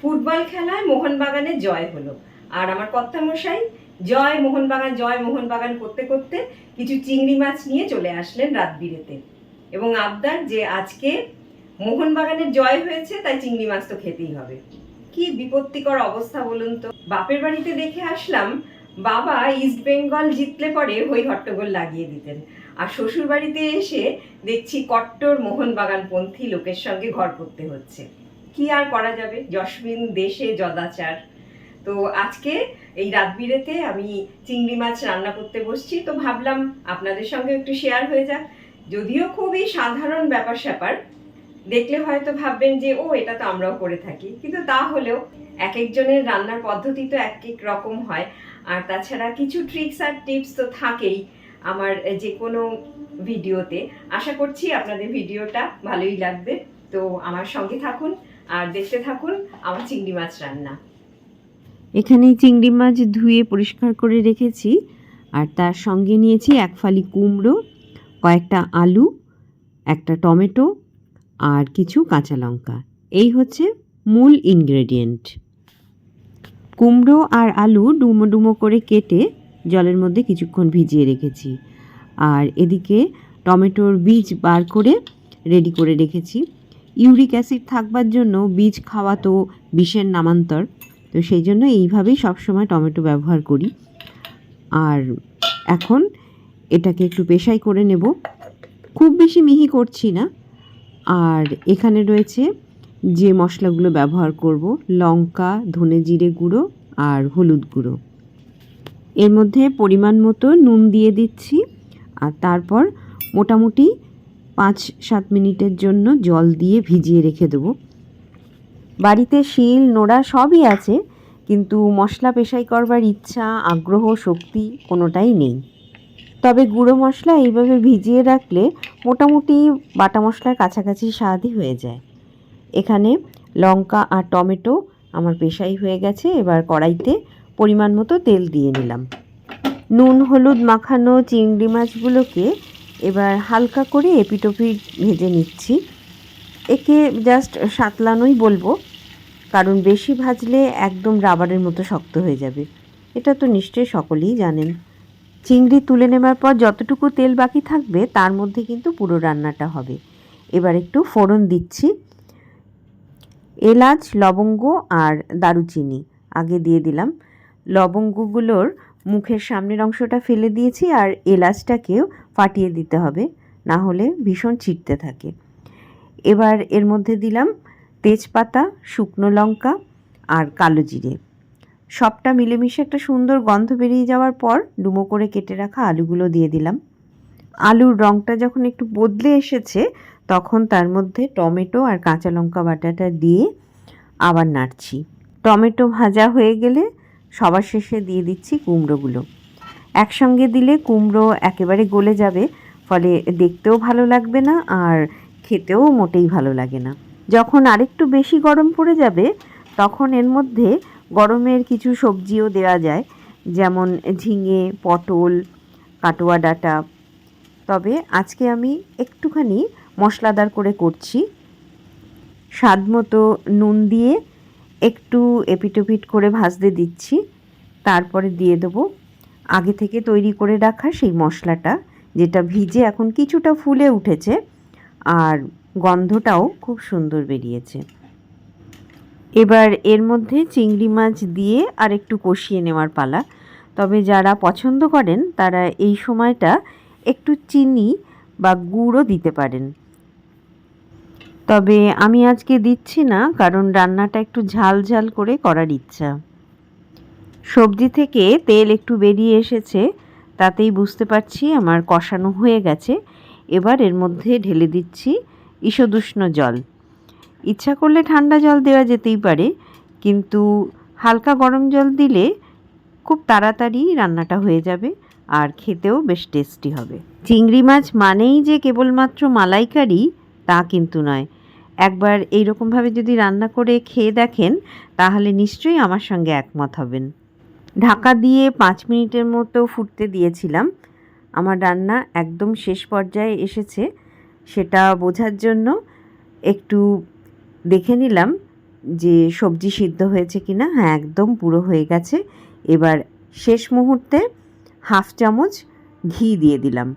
Football খেলায় মোহনবাগানে জয় হলো। আর আমার কর্তামশাই, জয় মোহনবাগান জয় মোহনবাগান করতে করতে কিছু চিংড়ি মাছ নিয়ে চলে আসলেন রাত বিরেতে এবং আবদার যে আজকে মোহনবাগানের জয় হয়েছে, তাই চিংড়ি মাছ তো খেতেই হবে। কি বিপত্তিকর অবস্থা বলুন তো। বাপের বাড়িতে দেখে আসলাম, বাবা ইস্ট বেঙ্গল জিতলে পরে হই হট্টগোল লাগিয়ে দিতেন। আর শ্বশুর বাড়িতে এসে দেখছি কট্টর মোহনবাগান পন্থী লোকের সঙ্গে ঘর করতে হচ্ছে। কি আর করা যাবে? জসমিন দেশে জদাচার তো আজকে এই রাত বিরেতে আমি চিংড়ি মাছ রান্না করতে বসছি। তো ভাবলাম আপনাদের সঙ্গে একটু শেয়ার হয়ে যাক। যদিও খুবই সাধারণ ব্যাপার স্যাপার। দেখলে হয়তো ভাববেন যে, ও, এটা তো আমরাও করে থাকি। কিন্তু তা হলেও এক একজনের রান্নার পদ্ধতি তো এক এক রকম হয়। আর তাছাড়া কিছু ট্রিক্স আর টিপস তো থাকেই আমার যে কোনো ভিডিওতে আশা করছি আপনাদের ভিডিওটা ভালোই লাগবে। তো আমার সঙ্গে থাকুন। আর দেখতে থাকুন, আমার চিংড়ি মাছ রান্না। এখানে চিংড়ি মাছ ধুয়ে পরিষ্কার করে রেখেছি, আর তার সঙ্গে নিয়েছি এক ফালি কুমড়ো, কয়েকটা আলু, একটা টমেটো, আর কিছু কাঁচা লঙ্কা। এই হচ্ছে মূল ইনগ্রেডিয়েন্ট কুমড়ো আর আলু ডুমো ডুমো করে কেটে জলের মধ্যে কিছুক্ষণ ভিজিয়ে রেখেছি। আর এদিকে টমেটোর বীজ বার করে রেডি করে রেখেছি। ইউরিক অ্যাসিড থাকবার জন্য বীজ খাওয়া তো বিষের নামান্তর। তো সেই জন্য এইভাবেই সবসময় টমেটো ব্যবহার করি। আর এখন এটাকে একটু পেশাই করে নেব। খুব বেশি মিহি করছি না। আর এখানে রয়েছে যে মশলাগুলো ব্যবহার করব, লঙ্কা, ধনে জিরে গুঁড়ো আর হলুদ গুঁড়ো। এর মধ্যে পরিমাণ মতো নুন দিয়ে দিচ্ছি। আর তারপর মোটামুটি পাঁচ সাত মিনিটের জন্য জল দিয়ে ভিজিয়ে রেখে দেবো। বাড়িতে শিল, নোড়া সবই আছে, কিন্তু মশলা পেশাই করবার ইচ্ছা, আগ্রহ, শক্তি কোনোটাই নেই। তবে গুঁড়ো মশলা এইভাবে ভিজিয়ে রাখলে মোটামুটি বাটা মশলার কাছাকাছি স্বাদই হয়ে যায়। এখানে লঙ্কা আর টমেটো আমার পেশাই হয়ে গেছে, এবার কড়াইতে পরিমাণ মতো তেল দিয়ে নিলাম। নুন, হলুদ মাখানো চিংড়ি মাছগুলোকে এবার হালকা করে এপিটোপিট ভেজে নিচ্ছি। একে জাস্ট সাতলানোই বলব, কারণ বেশি ভাজলে একদম রাবারের মতো শক্ত হয়ে যাবে। এটা তো নিশ্চয়ই সকলেই জানেন। চিংড়ি তুলে নেবার পর যতটুকু তেল বাকি থাকবে, তার মধ্যে কিন্তু পুরো রান্নাটা হবে। এবার একটু ফোড়ন দিচ্ছি। এলাচ, লবঙ্গ আর দারুচিনি। আগে দিয়ে দিলাম। লবঙ্গগুলোর মুখের সামনের অংশটা ফেলে দিয়েছি আর এলাচটাকেও ফাটিয়ে দিতে হবে, না হলে ভীষণ ছিটতে থাকে। এবার এর মধ্যে দিলাম তেজপাতা, শুকনো লঙ্কা আর কালো জিরে। সবটা মিলেমিশে একটা সুন্দর গন্ধ বেরিয়ে যাওয়ার পর ডুমো করে কেটে রাখা আলুগুলো দিয়ে দিলাম। আলুর রঙটা যখন একটু বদলে এসেছে, তখন তার মধ্যে টমেটো আর কাঁচা লঙ্কা বাটাটা দিয়ে আবার নাড়ছি। টমেটো ভাজা হয়ে গেলে সবার শেষে দিয়ে দিচ্ছি কুমড়োগুলো। একসঙ্গে দিলে কুমড়ো একেবারে গলে যাবে, ফলে দেখতেও ভালো লাগবে না আর খেতেও মোটেই ভালো লাগে না। যখন আরেকটু বেশি গরম পড়ে যাবে, তখন এর মধ্যে গরমের কিছু সবজিও দেওয়া যায়, যেমন ঝিঙে, পটল, কাটোয়া ডাঁটা। তবে আজকে আমি একটুখানি মশলাদার করে করছি। স্বাদ মতো নুন দিয়ে একটু এপিটোপিট করে ভাজতে দিচ্ছি, তারপরে দিয়ে দেবো আগে থেকে তৈরি করে রাখা সেই মশলাটা, যেটা ভিজে এখন কিছুটা ফুলে উঠেছে আর গন্ধটাও খুব সুন্দর বেরিয়েছে। এবার এর মধ্যে চিংড়ি মাছ দিয়ে আর একটু কষিয়ে নেওয়ার পালা। তবে যারা পছন্দ করেন, তারা এই সময়টা একটু চিনি বা গুড়ও দিতে পারেন। তবে আমি আজকে দিচ্ছি না, কারণ রান্নাটা একটু ঝাল ঝাল করে করার ইচ্ছা। সবজি থেকে তেল একটু বেরিয়ে এসেছে, তাতেই বুঝতে পারছি আমার কষানো হয়ে গেছে। এবার এর মধ্যে ঢেলে দিচ্ছি ঈষদুষ্ণ জল। ইচ্ছা করলে ঠান্ডা জল দেওয়া যেতেই পারে, কিন্তু হালকা গরম জল দিলে খুব তাড়াতাড়ি রান্নাটা হয়ে যাবে আর খেতেও বেশ টেস্টি হবে। চিংড়ি মাছ মানেই যে কেবলমাত্র মালাইকারি, তা কিন্তু নয়। একবার এইরকমভাবে যদি রান্না করে খেয়ে দেখেন, তাহলে নিশ্চয়ই আমার সঙ্গে একমত হবেন। ঢাকা দিয়ে পাঁচ মিনিটের মতো ফুটতে দিয়েছিলাম। আমার রান্না একদম শেষ পর্যায়ে এসেছে। সেটা বোঝার জন্য একটু দেখে নিলাম যে সবজি সিদ্ধ হয়েছে কি না হ্যাঁ একদম পুরো হয়ে গেছে। এবার শেষ মুহূর্তে হাফ চামচ ঘি দিয়ে দিলাম।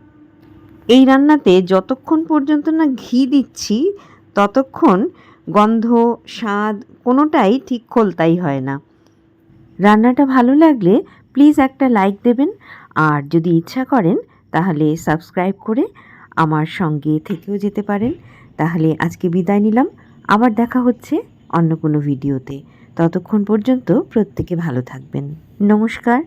এই রান্নাতে যতক্ষণ পর্যন্ত না ঘি দিচ্ছি, ততক্ষণ গন্ধ, স্বাদ কোনোটাই ঠিক খোলতাই হয় না। রান্নাটা ভালো লাগলে প্লিজ একটা লাইক দেবেন। আর যদি ইচ্ছা করেন, তাহলে সাবস্ক্রাইব করে আমার সঙ্গে থেকেও যেতে পারেন। তাহলে আজকে বিদায় নিলাম। আবার দেখা হচ্ছে অন্য কোনো ভিডিওতে ততক্ষণ পর্যন্ত প্রত্যেকে ভালো থাকবেন। নমস্কার।